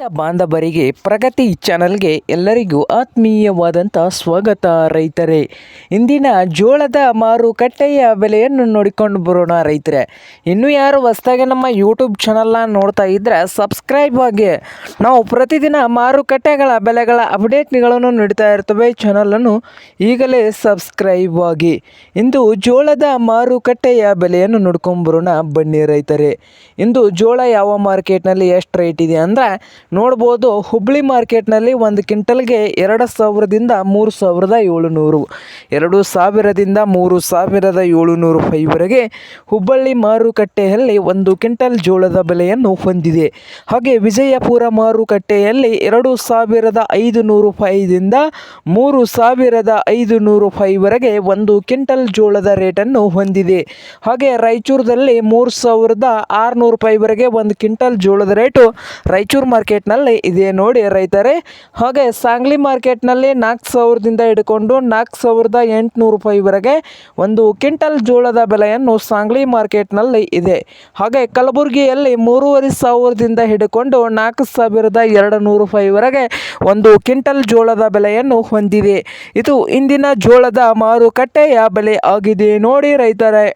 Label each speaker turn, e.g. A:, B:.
A: ಬಾಂಧವರಿಗೆ ಪ್ರಗತಿ ಚಾನಲ್ಗೆ ಎಲ್ಲರಿಗೂ ಆತ್ಮೀಯವಾದಂಥ ಸ್ವಾಗತ ರೈತರೇ. ಇಂದಿನ ಜೋಳದ ಮಾರುಕಟ್ಟೆಯ ಬೆಲೆಯನ್ನು ನೋಡಿಕೊಂಡು ಬರೋಣ ರೈತರೇ. ಇನ್ನೂ ಯಾರು ಹೊಸದಾಗಿ ನಮ್ಮ ಯೂಟ್ಯೂಬ್ ಚಾನಲ್ನ ನೋಡ್ತಾ ಇದ್ದರೆ ಸಬ್ಸ್ಕ್ರೈಬ್ ಆಗಿ. ನಾವು ಪ್ರತಿದಿನ ಮಾರುಕಟ್ಟೆಗಳ ಬೆಲೆಗಳ ಅಪ್ಡೇಟ್ಗಳನ್ನು ನೀಡ್ತಾ ಇರ್ತವೆ ಚಾನಲನ್ನು ಈಗಲೇ ಸಬ್ಸ್ಕ್ರೈಬ್ ಆಗಿ. ಇಂದು ಜೋಳದ ಮಾರುಕಟ್ಟೆಯ ಬೆಲೆಯನ್ನು ನೋಡ್ಕೊಂಬರೋಣ ಬನ್ನಿ ರೈತರೇ. ಇಂದು ಜೋಳ ಯಾವ ಮಾರ್ಕೆಟ್ನಲ್ಲಿ ಎಷ್ಟು ರೇಟ್ ಇದೆ ಅಂದರೆ ನೋಡ್ಬೋದು ಹುಬ್ಳಿ ಮಾರ್ಕೆಟ್ನಲ್ಲಿ ಒಂದು ಕ್ವಿಂಟಲ್ಗೆ ಎರಡು ಸಾವಿರದಿಂದ ಮೂರು ಸಾವಿರದ ಏಳುನೂರು. ಎರಡು ಸಾವಿರದಿಂದ ಮೂರು ಸಾವಿರದ ಏಳುನೂರು ಫೈವರೆಗೆ ಹುಬ್ಬಳ್ಳಿ ಮಾರುಕಟ್ಟೆಯಲ್ಲಿ ಒಂದು ಕ್ವಿಂಟಲ್ ಜೋಳದ ಬೆಲೆಯನ್ನು ಹೊಂದಿದೆ. ಹಾಗೆ ವಿಜಯಪುರ ಮಾರುಕಟ್ಟೆಯಲ್ಲಿ ಎರಡು ಸಾವಿರದ ಐದು ನೂರು ಫೈದಿಂದ ಮೂರು ಸಾವಿರದ ಐದು ನೂರು ಫೈವರೆಗೆ ಒಂದು ಕ್ವಿಂಟಲ್ ಜೋಳದ ರೇಟನ್ನು ಹೊಂದಿದೆ. ಹಾಗೆ ರಾಯಚೂರದಲ್ಲಿ ಮೂರು ಸಾವಿರದ ಆರುನೂರು ರೂಪಾಯಿವರೆಗೆ ಒಂದು ಕ್ವಿಂಟಲ್ ಜೋಳದ ರೇಟು ರಾಯಚೂರು ಮಾರ್ಕೆಟ್ನಲ್ಲಿ ಇದೆ ನೋಡಿ ರೈತರೇ. ಹಾಗೆ ಸಾಂಗ್ಲಿ ಮಾರ್ಕೆಟ್ನಲ್ಲಿ ನಾಲ್ಕು ಸಾವಿರದಿಂದ ಹಿಡ್ಕೊಂಡು ನಾಲ್ಕು ಸಾವಿರದ ಎಂಟುನೂರು ರೂಪಾಯಿವರೆಗೆ ಒಂದು ಕ್ವಿಂಟಲ್ ಜೋಳದ ಬೆಲೆಯನ್ನು ಸಾಂಗ್ಲಿ ಮಾರ್ಕೆಟ್ನಲ್ಲಿ ಇದೆ. ಹಾಗೆ ಕಲಬುರಗಿಯಲ್ಲಿ ಮೂರುವರೆ ಸಾವಿರದಿಂದ ಹಿಡ್ಕೊಂಡು ನಾಲ್ಕು ಸಾವಿರದ ಎರಡು ನೂರು ರೂಪಾಯಿವರೆಗೆ ಒಂದು ಕ್ವಿಂಟಲ್ ಜೋಳದ ಬೆಲೆಯನ್ನು ಹೊಂದಿದೆ. ಇದು ಇಂದಿನ ಜೋಳದ ಮಾರುಕಟ್ಟೆಯ ಬೆಲೆ ಆಗಿದೆ ನೋಡಿ ರೈತರೇ.